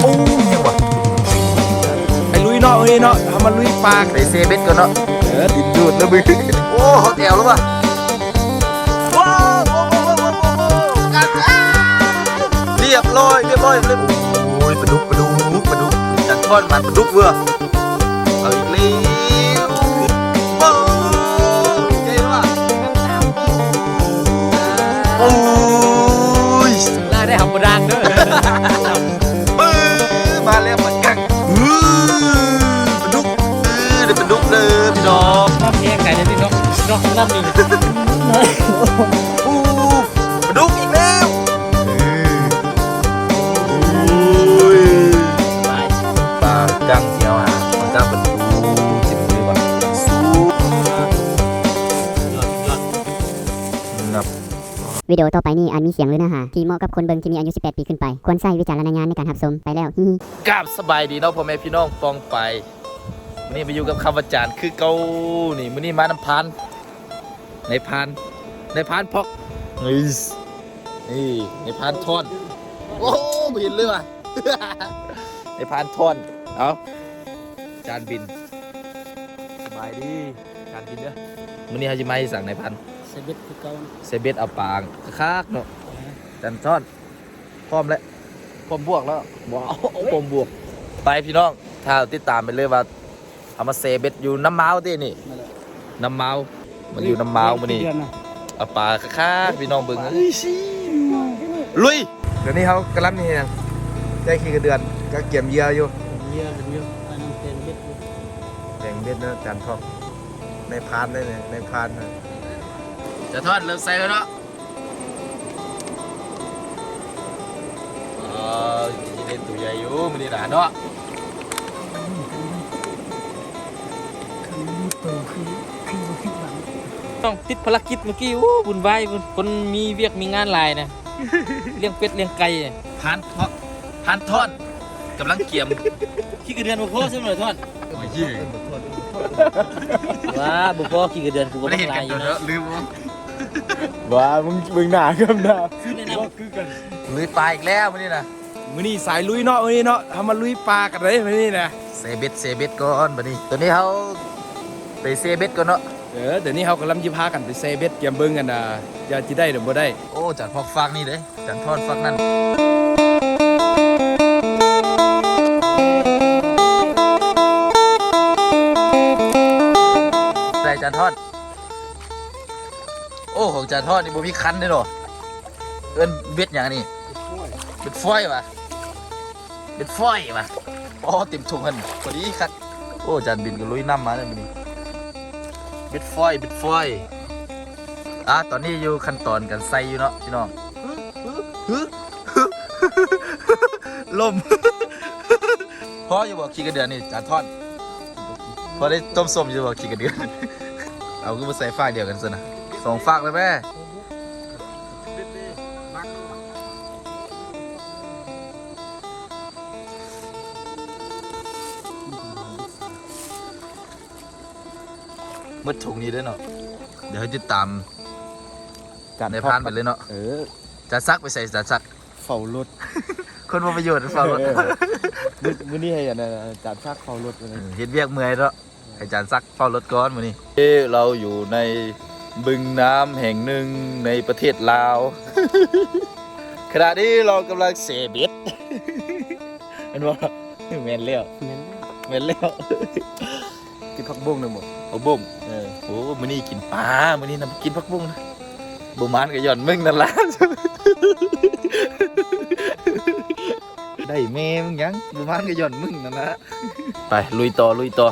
โอ้ยังวะไปลุยเนาะเฮ้ยเนาะทำมาลุยปลาไปเซเบ็ดก่อนเนาะเออดินดูดแล้วมึงโอ้เขาแถวแล้ววะว้าวโอ้โหโอ้โหโอ้โหกันอ้าวเรียบร้อยเรียบร้อยเลยโอ้ยปลาดุกปลาดุกปลาดุกจัดทอดมันปลาดุกเว้อเอาอีกแล้วว้าวใหญ่แล้วว่ะโอ้ พี่น้องน้องน้ำนี่อู้ปลาดุกอีกแล้วอุ้ยปลากังเขียวอะมันกังเป็นดูจิ้มเลยว่ะสู้นับวิดีโอต่อไปนี้อาจมีเสียงหรือเนื้อหาที่เหมาะกับคนเบิ่งที่มีอายุ 18 ปีขึ้นไป ควรใช้วิจารณญาณในการรับชมไปแล้วฮิฮิกราบสบายดีเนาะพ่อแม่พี่น้องปองไปนี่ไปอยู่กับคำวจารคือเกานี่มื้อนี้มาน้ำพัน ในพันในพันพอกนี่นี่ในพันทอนโอ้โหไม่เห็นเลยว่ะในพันทอนเอาจานบินสบายดีจานบินเด้อมื้อนี้เขาจะมาให้สั่งในพันเซเบ็ดคือเก่าเซเบสเอาปางคักๆเนาะจันทอนพร้อมแล้วพร้อมบวกแล้วว้าวพร้อมบวกไปพี่น้องถ้าติดตามไปเลยว่าเอามาเซเบสอยู่น้ำเมาที่นี่น้ำเมา มันอยู่น้ำเมามันนี่เอาปลาคักๆพี่น้องเบิ่งเอ้ยลุย เดี๋ยวนี้เขากำลังนี่ได้ขี้กระเดือนก็เกี่ยมเหยื่ออยู่เยอะกันเยอะอันนั้นเป็นเบ็ดอยู่แดงเบ็ดเนาะจานทองในพานได้เลยในพานนะจะทอดเริ่มใส่แล้วเนาะอ๋อจะเล่นตัวใหญ่อยู่มันนี่หนาเนาะ ต้องติดภารกิจเมื่อกี้โอ้บุญไหวายบุญคนมีเวียกมีงานหลายนะเลี้ยงเป็ดเลี้ยงไก่เนี่ยพานเพาะพานทอดกำลังเกี่ยมขี้กระเดือนบุพอใช่ไหมท่านโอ้ยยี่ว้าบุพอขี้กระเดือนกูก็ไม่ได้ต้อเห็นงกัลานยออยู่ยู่แล้นะวลืมว้ามึงมึงหนาครับหนาคือในน้ำคือกันลุยปลาอีกแล้วมันนี่นะมื้อนี้สายลุยเนาะมื้อนี้เนาะทำมาลุยปลากันเลยมื้อนี้นะเซเบตเซเบตก่อนบัดนี้ตัวนี้เขาไปเซเบตก่อนเนาะ เออเดี๋ยวนี้เขากำลังจะพากันไปเซเบ็ดเกียมเบิ่งกันนะอย่าจะได้หรือบ่ได้ โอ้จัดพอกฟักนี่เด้จัดทอดฟักนั่นใส่จานทอด โอ้ของจานทอดนี่บ่มีคันเลยเนาะเอิ้นเบ็ดอย่างนี้เบ็ดฟอยวะเบ็ดฟอยวะอ๋อเต็มถุงกันพอดีครับโอ้จานบินก็ลุยน้ำมาเลยมันนี่ เบ็ดฟอยเบ็ดฟอยอะตอนนี้อยู่ขั้นตอนกันใส่อยู่เนาะพี่น้องลมพออยู่บอกขี้กระเดือนนี่จาทอดพอได้ต้มส้มอยู่บอกขี้กระเดือนเอาก็มาใส่ฟากเดียวกันซะนะสองฟากเลยแม่ มืดถุงนี้ด้วยเนาะเดี๋ยวให้ติดตามในพานไปเลยเนาะเออจะซักไปใส่จะซักเฝ้ารถคนมาประโยชน์ฟังรถเออมื้อมื้อนี้ให้อันนั้นจานซักเฝ้ารถเลยเฮ็ดเวียกเมื่อยแล้วให้อาจารย์ซักเฝ้ารถก่อนมื้อนี้เราอยู่ในบึงน้ำแห่งหนึ่งในประเทศลาวขณะนี้เรากำลังเสเบ็ดเห็นบ่แม่นแล้วแม่นแล้วกินผักบุ้งเลยหมดเอาบ่มเออโอ้ มื้อนี้กินปลามื้อนี้นำกินผักบุ้งนะบ่มานก็ย่อนมึงนั่นล่ะได้แม่มึงยังบ่มานก็ย่อนมึงนั่นล่ะไปลุยต่อลุยต่อ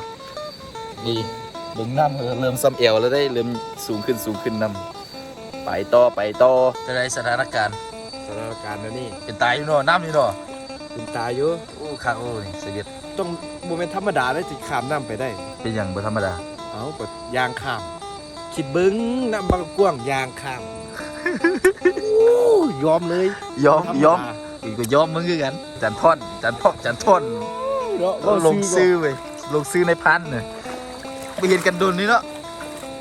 นี่เบิ่งน้ำเออเริ่มซ้ำเอวแล้วได้เริ่มสูงขึ้นสูงขึ้นนำไปต่อไปต่อจะได้สถานการณ์สถานการณ์นะนี่เป็นตายอยู่เนาะน้ำอยู่เนาะคุณตายอยู่โอ้คักโอ้นี่เสียดต้องโมเมนต์ธรรมดาได้สิข้ามน้ำไปได้ เป็นหยังบ่ธรรมดา เอาแบบยางข้าม คิดเบิ้งน้ำบางกว้างยางข้ามโอ้ยอมเลยยอมธรรยอมดาอีกก็ยอมมึงคือกัน จันท่อนจันพอกจันท่อนเนาะก็ลงซื้อเว้ยลงซื้อในพันเนี่ยไปเห็นกันโดนนี่เนาะ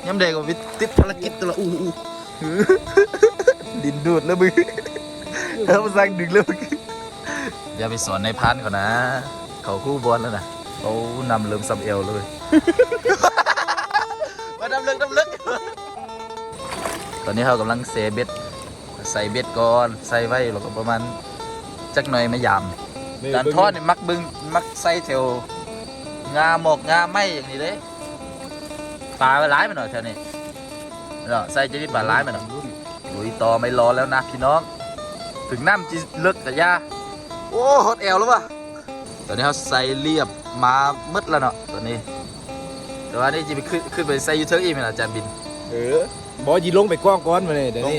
ย้ำเด็กว่าไปติดภารกิจตลอดอู้อู้ดินดูดแล้วมึงเออมาสั่งดึงแล้วมึงอย่าไปสอนในพันก่อนนะ เขาคู่บอลแล้วนะเขานำเริ่มซับเอวเลย มาดำเลิกดำเลิกตอนนี้เขากำลังเซเบ็ดใส่เบ็ดก่อนใส่ไว้แล้วก็ประมาณจักหน่อยไม่ยำการทอดนี่มักบึงมักใส่แถวงาหมอกงาไหมอย่างนี้เลยปลาไปร้ายไปหน่อยแถวนี้เนาะใส่จะได้ปลาร้ายไปหน่อยลุยต่อไม่รอแล้วนะพี่น้อง ถึงน้ำจีเลิกกับยาโอ้ฮอตแอลแล้ววะตอนนี้เขาใส่เรียบมามืดแล้วเนาะตอนนี้ แต่ว่านี่จะไปขึ้นขึ้นไปใส่ยูเทิร์กอีกไหมล่ะอาจารย์บินเออบอยีลงไปกล้องก้อนมาเลยเดี๋ยวนี้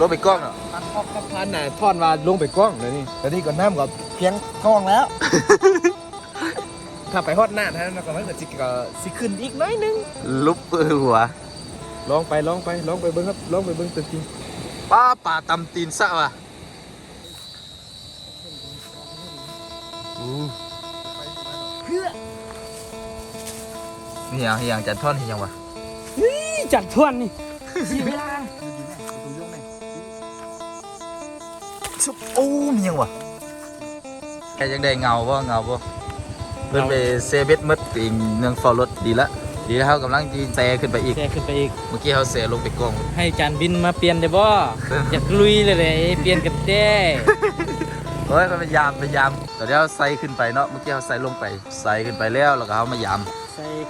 รถไปกล้องเนาะพันพ่อพันน่ะทอนมาลงไปกล้องเดี๋ยวนี้เดี๋ยวนี้ก่อนน้ำกับเพียงกล้องแล้ว ถ้าไปฮอดหน้าท่านก็มันก็สิก็สิขึ้นอีกน้อยนึงลุบหัวลองไปลองไปลองไปเบิ้งครับลองไปเบิ้งตัวจริงป้าป่าตำตีนสะว่ะอู้ เฮียงเฮียงจันท่อนเฮียงวะจัดทวนนี่เสียเวลาชุบโอ้เฮียงวะแกยังได้เงาบ่เงาบ่เพิ่นไปเซเบ็ดมืดปิงเนืองฟอรถดีละดีแล้วเขากำลังจีแซขึ้นไปอีกแกขึ้นไปอีก เมื่อกี้เขาเซลงไปกล้อง ให้จานบินมาเปลี่ยนได้บ่อยากลุยเลยเลยเปลี่ยนกันเด้เฮ้ยเขาพยายามพยายามตอนนี้เขาใส่ขึ้นไปเนาะเมื่อกี้เขาใส่ลงไปใส่ขึ้นไปแล้วแล้วก็เขามายามใส่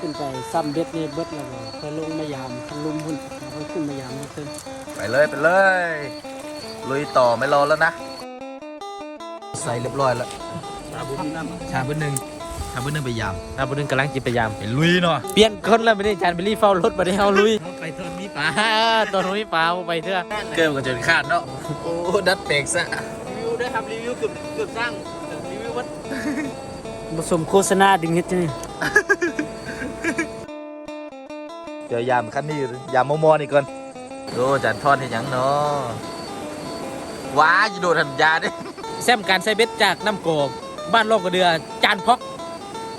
ขึ้นไปซ้ำเบ็ดนี่เบิดแล้วก็ค่อยลงมายามคันลุมหุ่นค่อยขึ้นมายามนี่ขึ้นไปเลยไปเลย ลุยต่อไม่รอแล้วนะ ใส่เรียบร้อยแล้วชาเบอร์หนึ่งชาเบอร์หนึ่งไปยามนะบุญนึงกำลังจิพยายามไปลุยเนาะเปลี่ยนคนแล้วไม่ได้จานบิลลี่เฝ้ารถมาได้เอาลุยไปตอนนี้ป่าตอนนี้ป่าไปเถอะเกินกันจนขาดเนาะโอ้ดัดเปกซะรีวิวได้ครับรีวิวเกือบเกือบสร้างรีวิววัดผสมโฆษณาดึงเฮ็ดจังนี่เดี๋ยวยามคันนี้ยามมอมอนี่ก่อนโอ้จันทอดให้หยังเนาะว้าจะโดนหันยาดิแซมการใส่เบ็ดจากน้ำโกบบ้านโลกกระเดือจานพอก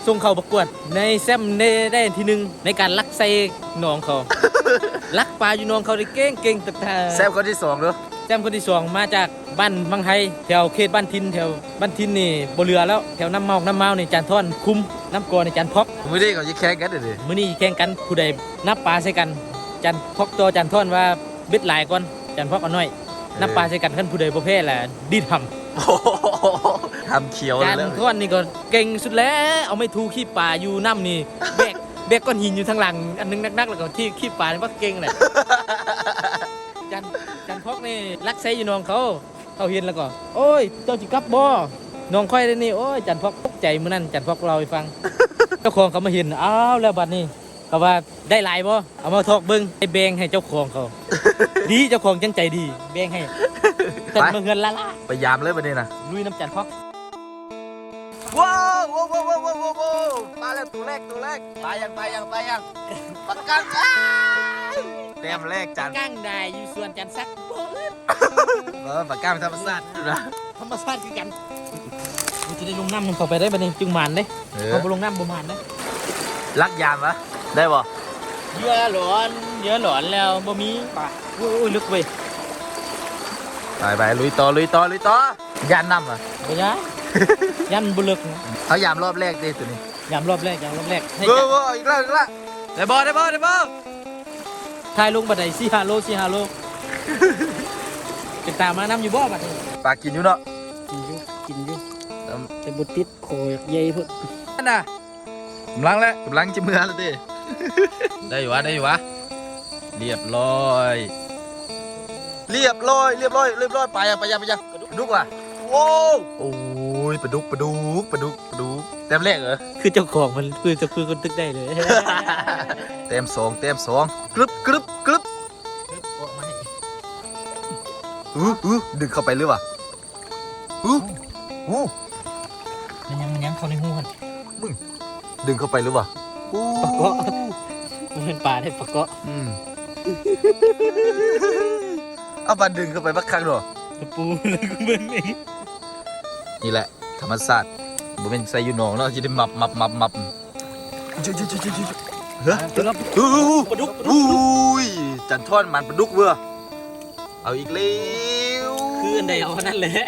ส่งเข้าประกวด ในแซมได้ได้ที่หนึ่งในการลักใส่หนองเขาลักปลาอยู่หนองเขาได้เก่งเก่งตักทาแซมคนที่สองเนาะ แซมคนที่สองมาจากบ้านบางไทยแถวเขตบ้านทินแถวบ้านทินนี่บเรือแล้วแถวน้ำเมาน้ำเมานี่จานท่อนคุมน้ำกอในจานพอกมือนี้เขาจะแข่งกันเดี๋ยวดิมื้อนี้แข่งกันผู้ใดนับปลาใส่กันจานพอกตัวจานท่อนว่าเบ็ดหลายก่อนจานพอกเอาน้อยนับปลาใส่กันขั้นผู้ใดประเภทแหละดีทำโอ้โหทำเขียวเลจายนแล้วท่อนนี่ก็เก่งสุดแล้วเอาไม่ถูกขี้ป่าอยู่น้ำนี่แบกแบกก้อนหินอยู่ทางหลังอันนึงนักๆแล้วก็ที่ขี้ป่านี่ว่าเก่งเลยจานจานพ อกนี่รักใส่อยู่น้องเขาเขาเห็นแล้วก็ โอ้ย เจ้าจิกลับบ่น้องค่อยได้นี่โอ้ยจานพอกตกใจมื้อนั้นจานพอกเราให้ฟัง เจ้าของเขามาเห็นอ้าวแล้วบัดนี้เขาว่าได้หลายบ่เอามาทอกเบิ้งให้แบ่งให้เจ้าของเขา ดีเจ้าของจังใจดี แบ่งให้แต่มาเงินละละไปยามเลยวันนี้นะลุยน้ำจันทร์พอกว้าวว้าวว้าวว้าวว้าวว้าวมาแล้วตัวแรกตัวแรกตายยังตายยังตายยังปากกังอ้ายเต็มแรกจานก้างได้อยู่ส่วนจันทร์ซักโบ้ย เออปากกังธรรมชาติอยู่นะธรรมชาติคือกันมันจะได้ลงน้ำมันเข้าไปได้บัดนี้จึงหมานได้เออเขาบ่ลงน้ำบ่หมานได้รักยามวะได้บ่เหยื่อหลอนเหยื่อหลอนแล้วบ่มีปลาโอ้ยลึกเว้ยไปไปลุยต่อลุยต่อลุยต่อยานนำอะบ่ยายันบ่ลึกนะเขายามรอบแรกดิตัวนี้ยามรอบแรกยามรอบแรกให้เออเอออีกแล้วอีกแล้วได้บ่ได้บ่ได้บ่ถ่ายลงบัดใด4 5โล4 5โล เป็นตามมาน้ำอยู่บ่บัดนี้ปลากินอยู่เนาะกินอยู่กินอยู่อืมแต่บ่ติดโคอยใหญ่พุ่นนั่นน่ะกำลังแล้วกำลังจะเมื่อแล้วดิได้อยู่วะได้อยู่วะเรียบร้อย เรียบร้อยเรียบร้อยเรียบร้อยไปยังไปยังไปยังปลาดุกว่ะโว้วโอ้ยปลาดุกปลาดุกปลาดุกปลาดุกเต็มแรกเหรอคือเจ้าของมันคือจะคือคนตึกได้เลย เต็มสองเต็มสองกรึบกรึบกรึบ อู้อู้ดึงเข้าไปหรือวะอู้อู้มันยังมันยังเข้าในหูมันดึงเข้าไปหรือวะอู้ปะเกาะมันเป็นปลาได้ปะเกาะอืมเอาบันดึงเข้าไปบักครั้งหรอตะปูเลยกูเบิ่งเองนี่แหละ ธรรมศาสตร์บ่เป็นไซยูหนองเนาะจะได้มับมับมับมับจุ๊จุ๊จุ๊จุ๊จุ๊เฮ้ยแล้วอู้ปลาดุกปลาดุกอู้ยจันทอนมันปลาดุกเว้อ เอาอีกแล้วคืออันใดเอาอันนั้นแหละ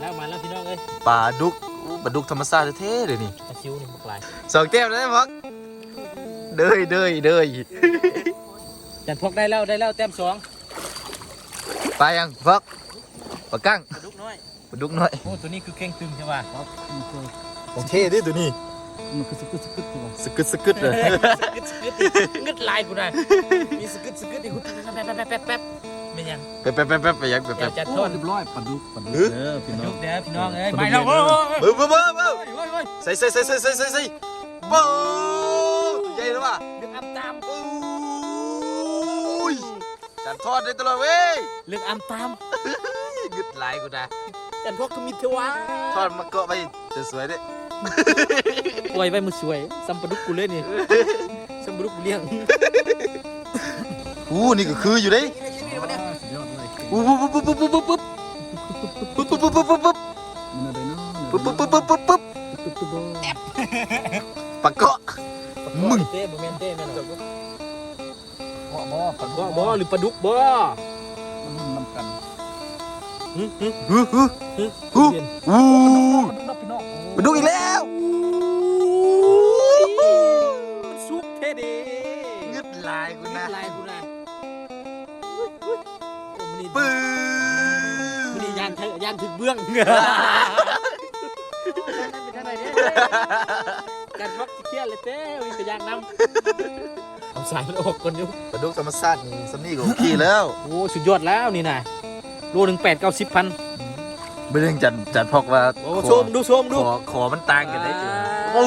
แล้วมาแล้วพี่น้องเอ้ยปลาดุกอู้ปลาดุกธรรมชาติแท้ๆเลยนี่ปลาชิวนี่บักหลายสองแก้มได้พักเด้ยเด้ยเด้ยจันพกได้แล้วได้แล้วแต้มสองปลายังพักปลากั้งปลาดุกน้อยปลาดุกน้อยโอ้ตัวนี้คือเข่งตึงใช่ป่ะมันคือของเท่ดิตัวนี้ มันคือสกึดสกึดตัวสกึดสกึดเลยสกึดสกึดงึดลายกูได้มีสกึดสกึดอีกแป๊บแป๊บแป๊บแป๊บแป๊บไม่ยังแป๊บแป๊บแป๊บแป๊บไปยังแป๊บเดี๋แป๊ยวบจัดโอ้ต้นเรียบร้อยปลาดุกปลาดุกเออเด้อพี่น้อดุงกเด้อพี่น้องเอ้ยปลาดุกไปแล้วเด้โอ้อยเบิ้มเบิ้มเบิ้มโอ้ยโอ้ยใส่ใส่ใส่ใส่ใส่ใส่ใส่ปูตัวใหญ่แล้วป่ะเลือกอัมตามปูยจัดทอดได้ตลอดเว้ยเลือกอัมตามงึดหลายกูนะจันพกก็มีเทวะทอดมาเกาะไปจะสวยเด้ปล่อยไปมือสวยซัมปลาดุกกูเลยนี่ซัมปลาดุ Wai wai musuai, sampai duk kuliah nih. Sampai duk kuliah. Uh, ini ke juga deh. Uh, bup bup bup bup bup bup. Bup bup bup bup bup bup. Bup bup bup bup bup. Pakok. Mừng. Bỏ bỏ, bỏ bỏ, lụp đục bỏ. Nằm cằn. Hừ hừ hừ hừ. มาดูอีกแล้วมันซุกเท่ดีงึดลายคุณนะลายคุณนะปื้มันนี่ยานเธอยานถึงเบื้องกานท็อเครียดเลยเต้มีแต่ยางน้ำเอาสายมันออกก่นยุกลาดูกธรรมชาตินี่ซัมนี่ก็ขี่แล้ว โอ้ สุดยอดแล้วนี่นะโลหนึ่งแปดเก้าสิบพัน ไม่เรื่องจัดจัดพอกว่าโอ้ขอชมดูชมดูขอขอมันต่างกันได้จุดอ่าโอ้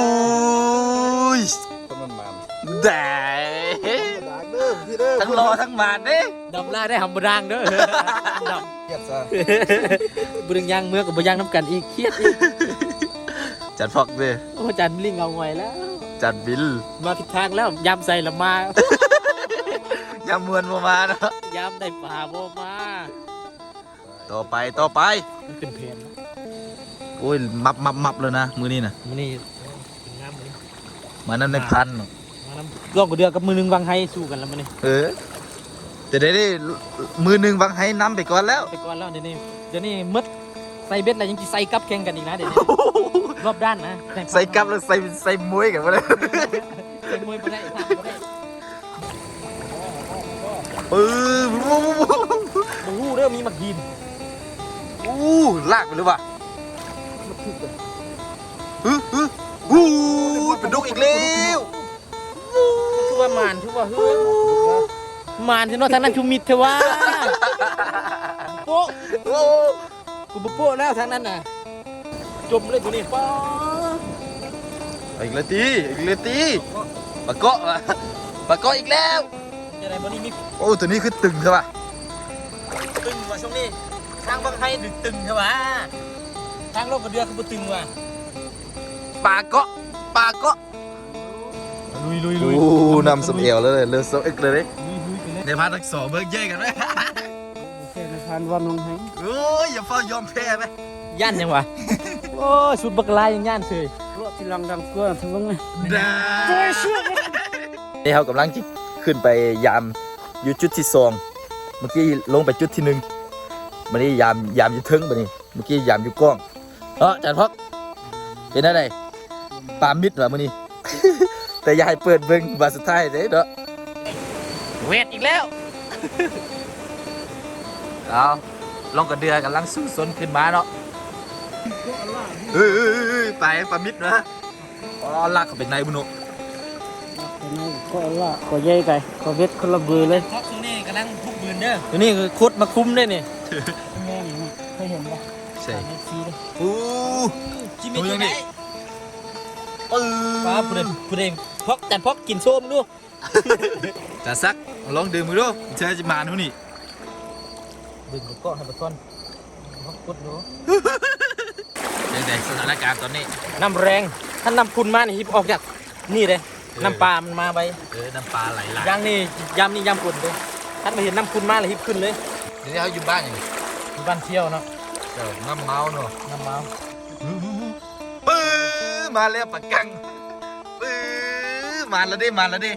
ยคนมันมันแด่ด่างเด้อพี่เด้อทั้งรอทั้งมานเด้ดำล่าได้หำบดางเด้อ ดเกียดซะำบึงยางเมื่อกับบยางน้ำกันอีกเครียดอีกจัดพอกเด้โอ้อาจารย์ลิงเอาไว้แล้ว จัดบิลมาผิดทางแล้วยำใส่ละมา ยามมวนมามาเนาะยำได้ป่าบ่มา ต่อไปต่อไปมันเป็นเพนโอ้ยมับมับมับเลยนะมือนี้นะมันนี่งามเลยมานั่นในพันเนาะมาน้ำร่องกับเดือกับมือหนึงวางให้สู้กันแล้วมันนี่เออแต่ได้ได้มือหนึ่งบางให้น้ำไปก่อนแล้ว ไปก่อนแล้วเดี๋ยวนี้เดี๋ยวนี้มดใส่เบ็ดอะไรยังจะใส่กับแข่งกันอีกนะเดี๋ยวนี้รอบด้านนะใส่กับแล้วใส่ใส่มวยกันมาเลยใส่มวยไปได้ทางไปได้เออโอ้โหเริ่มมีหมักหิน อู้ลากไปหรือเปล่าฮึฮึอู้เป็นดุกอีกแล้วคือว่ามานคือว่าเฮ้ยมานที่นอทางนั้นชูมิดเทว่าโป๊ะโอ้กูบ่โป๊ะแล้วทางนั้นน่ะจมเลยตัวนี้ป้าอีกแล้วตีอีกแล้วตีปะเกาะว่ะปะเกาะอีกแล้วจะไหนวันนี้มีโอ้ตัวนี้คือตึงใช่ป่ะตึงว่ะช่วงนี้ ทางบางไทยดึกตึงใช่ปะทางโลกกระเดือคือบ่ตึงว่ะปลาเกาะปลาเกาะลุยลุยโอ้นำสมเอวแล้วเลยเลือดโซเอ็กเลยลุยลุยไปเลยในพาร์ททั้งสองเบิกเย่กันไหมโอเคในพันวันลงให้โอ้ยอย่าเฝ้ายอมแพ้ไหมย่านยังวะโอ้ยสุดบักลายยังย่านเฉยรถที่ลังดังกว่าทั้งวงเลยได้นี่เขากำลังจิขึ้นไปยามอยู่จุดที่สองเมื่อกี้ลงไปจุดที่หนึ่ง มันนี่ยามยามอยู่เทึงบันนี้เมื่อกี้ยามอยู่กล้องเออจานพักเป็นอะไรปลามิดเหรอมื่อนี้ แต่อยายเปิดเบิ่งบาทสุดท้ายเด้เด้อเวทอีกแล้วเอาลองกระเดือกำลังสู้สนขึ้นมาเนาะเฮ้ยเฮ้ยเฮ้ยไปปลามิดนะอ๋อลากเข้าไปในบุญโนเป็นไง ก็ละก็ใหญ่ไก่ก็เวทคนละเบือเลยท็อกตรงนี้กำลังทุกบืนเด้อตัวนี้คือคุดมาคุ้มได้นี่แม่นี่เคยเห็นปะใช่ในซีเลยอู้จิมมี่ตัวไหนปื้ป้าผู้ใดผู้ใดพอกจัดพอกกินส้มดูจะซักลองดื่มมือดูเชื่อจะมาหนูนี่ดึงก็ให้ไปก่อนพอกคุดดูยังไงสถานการณ์ตอนนี้น้ำแรงถ้าน้ำพุนมานี่ฮิบออกจากนี่เลย น้ำปลามันมาไปเออน้ำปลาไหลหลากยางนี่ยำนี่ยำปุ่นเลยท่านไปเห็นน้ำพุนมาเลยฮิบขึ้นเลยเดี๋ยวเขาอยู่บ้านอย่างนี้อยู่บ้านเที่ยวเนาะเจ้าน้ำเมาเนาะน้ำเมาปื้อมาแล้วปากกังปื้อมาแล้วดิมาแล้วดิ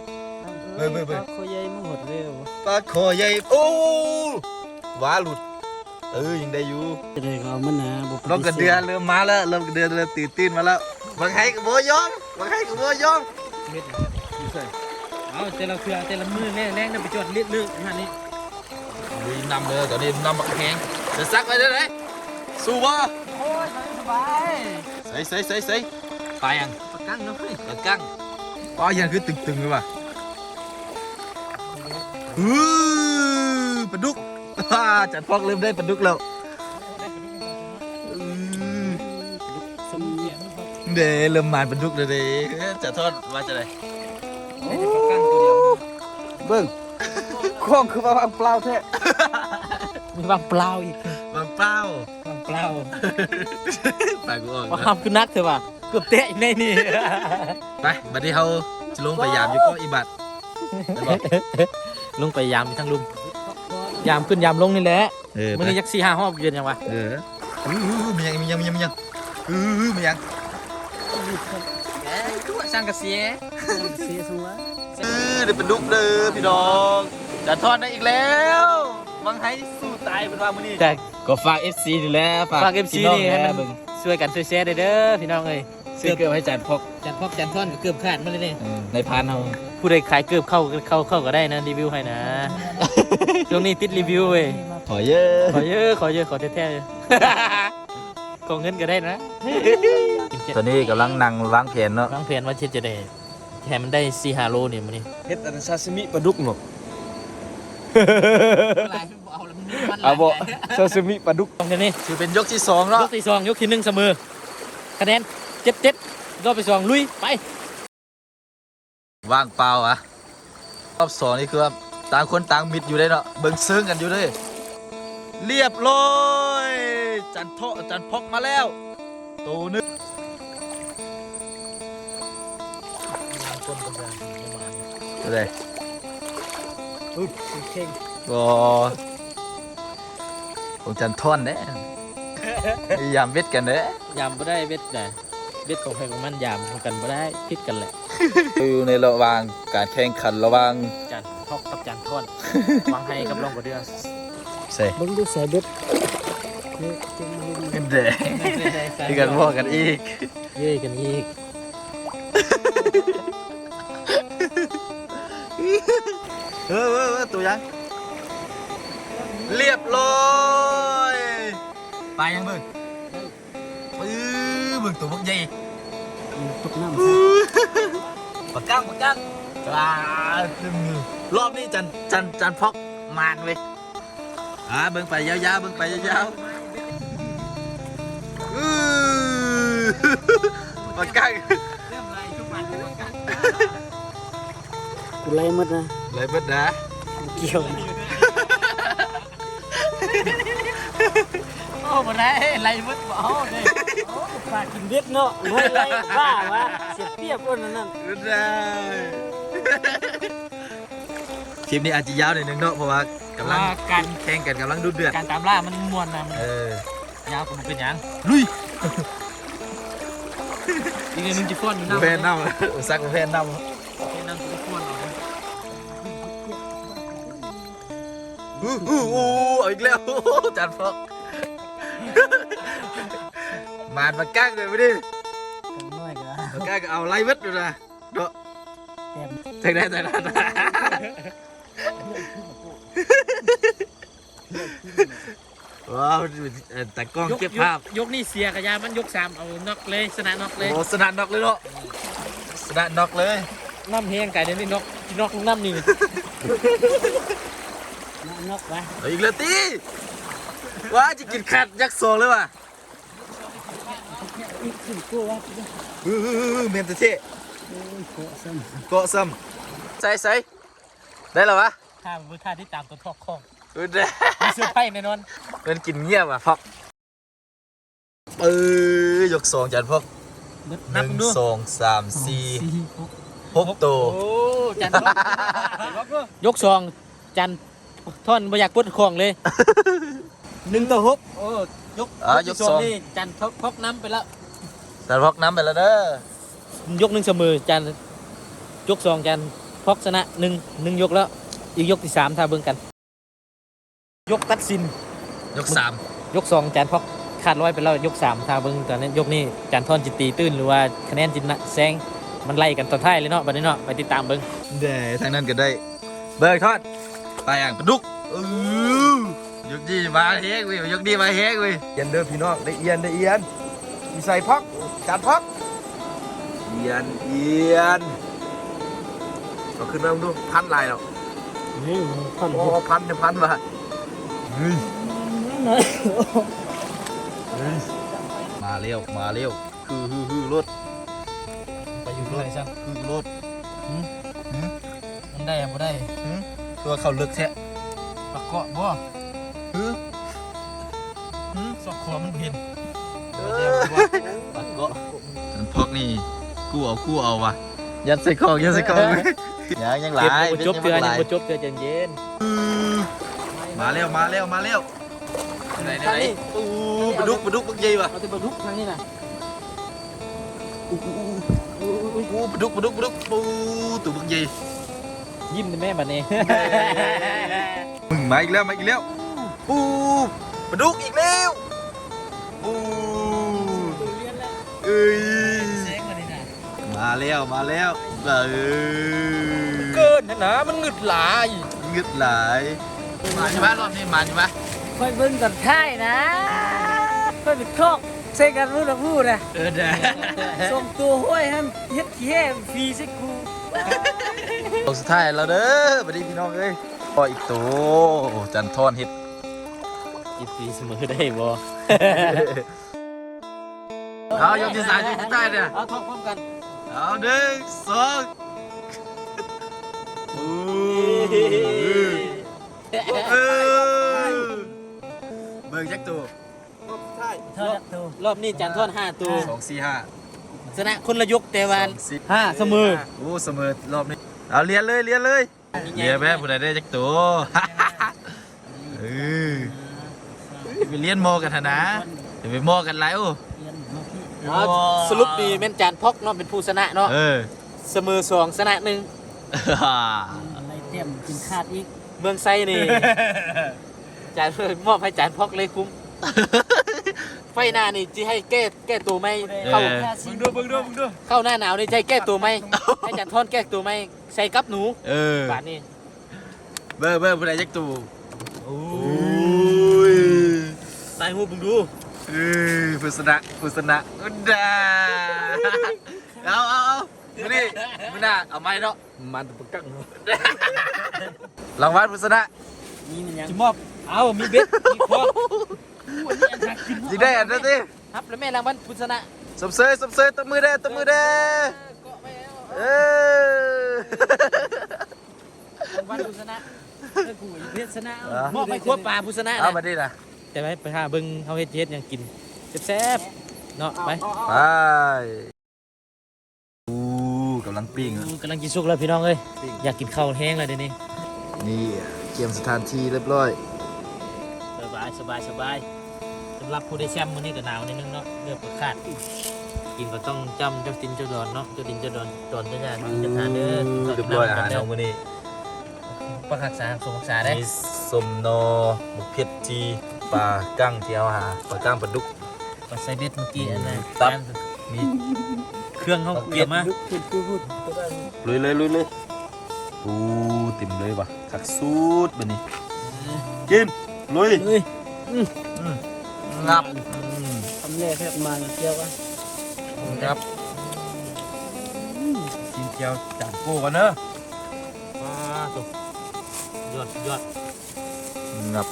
เบิ่งเบิ่งเบิ่งก็ใหญ่มันหดเร็วปลาคอใหญ่โอ้ว้าหลุดเอเออยังได้อยู่จะได้ก็เอามันนะบ่ลมกันเดือนเริ่มมาแล้วลมกันเดือนเริ่มตื่นตื่นมาแล้วบางให้กับโบยอมบางให้กับโบยอม เอาแต่ละเครือแต่ละมือแรงแรงนั่นไปจอดเลือดเลือดขนาดนี้ดีนำเลยตอนนี้นำบักแหงจะซักไปได้ไหนสู้บ่โอ้ยสบายใส่ใส่ใส่ใส่ไปยังปากกังเนาะเฮ้ยปากกังอ๋อยังคือตึงๆเลยว่ะอื้อปลาดุกฮ่าจัดพอกเริ่มได้ปลาดุกแล้ว เด้เริ่มมานปลาดุกเลยเด้จะทอดว่าจะไดได้แต่ปากกังตัวเดียวเบิ้งข้องคือว่าเปล่าแท้มีบางเปล่าอีกบางเป้าบางเปล่าไปกูออกว่าห้ามคือนักเถอะว่ะเกือบเตะอยู่ในนี่ไปบัดนี้เขาจะลงไปยามอยู่ก็อีบัดได้บ่ลงไปยามไปทั้งลุมยามขึ้นยามลงนี่แหละเออมื่อนี้ยักษ์สี่ห้าหอบเยือนยังวะเอออื้อมียังมียังมียังมียังอื้อมียัง เอ้ยตัวสร้างกระเสียเสียสงวะเออเดี๋ยวเป็นดุกเด้อพี่น้องจะทอดได้อีกแล้วมังให้สู้ตายเป็นว่ามื้อนี้แต่ก็ฝาก FC นี่แหละฝากฝากเอฟซีพี่องนี่ให้แหมัละนเบิ่งช่วยกันช่วยแชร์เด้อเด้อพี่น้องเอ้ยซื้อเกลือให้จานพกจันพอกจันท่อนก็เกือบขาดมาเลยนี่เออในพานเฮาผู้ใดขายเกือบเข้าเข้าเข้าก็ได้นะรีวิวให้นะช่วงนี้ติดรีวิวเว้ยขอเยอะ ขอเยอะ ขอเยอะ ขอแท้ๆ ขอเงินก็ได้นะตอนนี้กำลังนั่งวางแผนเนาะวางแผนว่าเช็ดจะได้แถมมันได้สี่ห้าโลนี่มันนี่เฮ็ดอันซาซิมิปลาดุกหนกเอาบ่ซาซิมิปลาดุกตรงนี้ถือเป็นยกที่สองเนาะยกที่สองยกที่หนึ่งเสมอคะแนนเจ็ดเจ็ดรอบไปสองลุยไปว่างเปล่าอะรอบสองนี่คือว่าต่างคนต่างมิดอยู่เลยเนาะเบิ่งซึ้งกันอยู่เลย เรียบร้อย จันทอจันพกมาแล้วตัวหนึงตัวใดอุ๊ยเข่งก็ของจันท่อนเด้พยายามเวทกันเด้ยามบ่ได้เบ็ดแต่เบ็ดของใครของมันยามของกันบ่ได้พิดกันแหละอยู่ในระหว่างการแข่งขันระหว่างจานทอกกับจานท่อนวางให้กับลองกระเดือใส่เบิ่งดูใส่เบ็ด นี่เก่งเลยเด้ที่กันบอกกันอีกเย้ยกันอีกเออเออเออตัวยังเรียบร้อยไปยังเบิ่งปื้อเบิ่งตัวพวกใหญ่ตกน้ำปากกั้งปากกั้งปลาตึงรอบนี้จันจันจันพอกมานเว้ยอ่าเบิ่งไปยาวๆเบิ่งไปยาวๆ อปากกั้งเริ่มไล่ทุกวันทุกวันกูไล่หมดนะเลยเบิดนะเกี่ยวโอ้บ่ได้ไล่มึดบ่เอาเด้ฝากกินเบ็ดเนาะไม่ไล่บ้าวะเสียเปรียบอ้นนั่นน่ะเบิดได้คลิปนี้อาจจะยาวหน่อยนึงเนาะเพราะว่ากำลังการแข่งกันกำลังดูเดือดการตามล่ามันม่วนนะมันเออยาวกว่ามันเป็นหยังลุย อีกนิดนึงจะฟ้อนอยู่หน้าแฟนน้ำซักแฟนน้ำนั่งจะฟ้อนเอาอู้อู้อู้เอาอีกแล้วจัดฟอกมานมากั้งเลยไม่ดิกันน้อยก็มากั้งก็เอาไล่เวดอยู่นะเนาะแต้มจากไหนจากนั้น ว้าวเอ่อแต่กล้องเก็บภาพ ยกนี่เสียกับยามันยกสามเอาน็อกเลยชนะน็อกเลยโอ้สนัดน็อกเลยเนาะสนัดน็อกเลยน้ำเฮงไก่เดี๋ยวนี้น็อกน็อกน้ำนี่นอกวะเอาอีกแล้วตีว้าจะกินขัดยักษ์โซเลยว่ะอีกขึ้นกูวะฮือฮือฮือเมนเตเท่โอ้ยโคซ้เกาะซ้ำใส่ใส่ได้แล้ววะข้ามมือข้าที่ตามตัวทอกของ เออได้มีเสื้อไผ่แน่นอนเป็นกินเงียบอะพอกเออยกสองจานพอกำเบ็ดหนึ่งสองสามสี่สี่หกหกตัวโอ้จันทอกยกซองจันท่อนบ่อยากปวดของเลยหนึ่งต่อหกโอ้ยกอะยกสองนี่จันทอกพอกน้ำไปแล้วจานพอกน้ำไปแล้วเด้อยกหนึ่งเสมอจันยกสองจันพอกชนะหนึ่งหนึ่งยกแล้วอีกยกที่สามท่าเบิ่งกัน ยกตัดสิน ยกสามยกสองจานพอกขาดร้อยไปแล้วยกสามถ้าเบิ่งตอนนี้ยกนี้จานทอนจิตตีตื้นหรือว่าคะแนนจิตนะแซงมันไล่กันตอนท้ายเลยเนาะบัดนี้เนาะไปติดตามเบิ่งเด้ทางนั้นก็ได้ เบิกทอดไปอ่างปลาดุกอื้อยกดีมาเฮกเว้ยยกดีมาเฮกเว้ยเอียนเด้อพี่น้องได้เอียนได้เอียนมีใส่พักจานพักเอียนเอียนเอาขึ้นมาดูพันลายแล้วนี่ท่อนโอ้พันเนี่ยพันมา เฮ้ยมาเร็วมาเร็วคือฮือฮือรถไปอยู่ด้วยซ้คือรถำมันได้บ่ได้ตัวเขาลึกแท้ปากเกาะบ่ฮือหืมสอกคอมันเห็นปัดเกาะอันพอกนี่กูเอากูเอาว่ะยัดใส่ของยัดใส่ของยังยังหลาเก็บยบ่จบเตือนหยังลายบ่จบเตือนใจเย็น มาเร็วมาเร็วมาเร็วไหนไหนไหนอู้ปลาดุกปลาดุกปักยีว่ะเอาแต่บรรทุกทางนี้นะอู้อู้อู้อู้อู้ปลาดุกปลาดุกปลาดุกปูตัวปักยียิ้มได้แม่บัดนี้มึงมาอีกแล้วมาอีกแล้วปูปลาดุกอีกแล้วปูเรียนแล้วเอ้ยแซงมานี่นะมาแล้วมาแล้วเออเกินนะนะมันงึดหลายงึดหลาย มาใช่ไหมรอบนี้มาใช่ไหมค่อยเบิ่งตอนท้ายนะค่อยไปคลอกใส่กันรู้นะพูดนะเออเด้อส่งตัวห้วยฮันเฮ็ดขี้แห่ฟรีใส่กูตสุดท้ายแล้วเด้อบัดนี้พี่น้องเอ้ยพออีกตัวจันทอนเฮ็ดจิตตีเสมอได้บ่เอายกที่สามยกที่ใต้เนี่ยเอาท่องพร้อมกันเอาหนึ่งสองอู้ เออเบิ่งจักตัวใช่เท่าตัวรอบนี้จานทอด5ตัวสองสี่ห้าชนะคนละยกแต่ว่าสองสี่ห้าเสมอโอ้เสมอรอบนี้เอาเรียนเลยเรียนเลยเรียนแม่ผู้ใดได้จักตัวเออไปเรียนโมกันเถอะนะเดี๋ยวไปโมกันไรโอ้เรียนมาพี่อ๋อสรุปดีแม่นจานพอกเนาะเป็นผู้ชนะเนาะเออเสมอสองชนะหนึ่งอะไรเต็มกินขาดอีกเมืองไซนี่ จานมอบให้จานพอกเลยคุ้ม ไฟหน้านี่จะให้แก้แก้ตัวไหมเข้าเออมึงดูมึงดูมึงดูเข้าหน้าหนาวนี่จะให้แก้ตัวไหมให้จานทอนแก้ตัวไหมใส่กับหนูเออบาทนี่เบอร์เบอร์ผู้ใดจักตัวโอ้ยใส่หูมึงดูเออพุสนะพุสนะอุดาเอาเอาเอา มือนี่มือหน้าเอาไม้เนาะมันตะปกังรางวัลพุสนะนี่มันยังจะมอบเอามีเบ็ดมีคอจิได้อันนั้นสิครับแล้วแม่รางวัลพุทธนะสมเสยสมเสยตบมือเด้อตบมือเด้อเออรางวัลพุทธนะเออกูเฮ็ดชนะอะมอบให้ครัวปลาพุทธนะเอานะมาดินะแต่ไปไปหาเบิ่งเฮาเฮ็ดเฮ็ดหยังกินแซ่บๆเนาะไปไปอู้กำลังปิ้งอะกำลังกินสุกแล้วพี่น้องเอ้ยอยากกินข้าวแห้งแล้วเดี๋ยวนี้นี่เตรียมสถานที่เรียบร้อยสบายสบายสบายสำหรับผู้ได้แชมป์มื้อนี้ก็หนาวนิดนึงเนาะเลือกประคาดกินก็ต้องจำเจ้าตินเจ้าดอนเนาะเจ้าตินเจ้าดอนดอนเจ้าญาติเจ้าทานเด้อกินข้าวเรีกิยนบร้อยน้ำอากัหานรเด้อเอามื้อนี้ประคักษาสมรักษาได้มีสมโนหมกเผ็ดจีปลากั้งที่เอาหาปลากั้งปลาดุกก็ใส่เบ็ดเมื่อกี้อันนั้นตับมี เครื่องเขาเปลี่ยนมาพูดพูดพูดลุยเลยลุยเลยอู้ติ่มเลยว่ะขักสูดแบบนี้กินลุยเฮ้ยงับทำแรกแค่มาเกี่ยวกันงับกินเจียวจานโก้กันเนอะว้าสุดยอดยอดงับ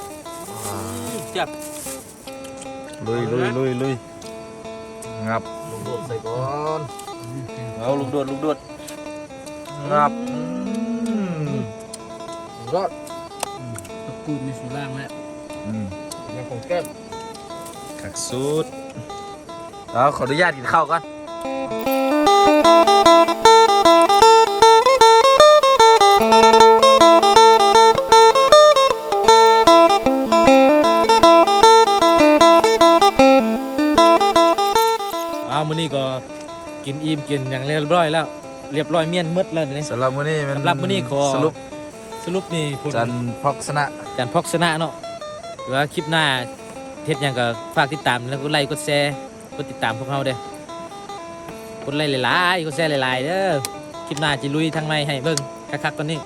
เจ็บลุยลุยลุยลุยงับลูกโดดใส่ก่อน เอาลูกโดดลูกโดดงับรอดตะกูดในสุร่างแล้วอืมยังของแก้มขักสูดเอาขออนุญาตกินข้าวก่อน กินอิ่มกินอย่างเรียบร้อยแล้ว เรียบร้อยเมียนหมืดแล้วเดี๋ยวนี้สำหรับมื้อนี้มันสำหรับมื้อนี้ขอ สรุปสรุปนี่ผลจันพอกษณะจานพอกชนะเนาะหรือว่าคลิปหน้าเฮ็ดหยังก็ฝากติดตามแล้วกดไลค์กดแชร์กดติดตามพวกเราเด้อกดไลค์หลายๆกดแชร์หลายๆเด้อคลิปหน้าจิลุยทางในให้เบิ่งคักๆกว่านี้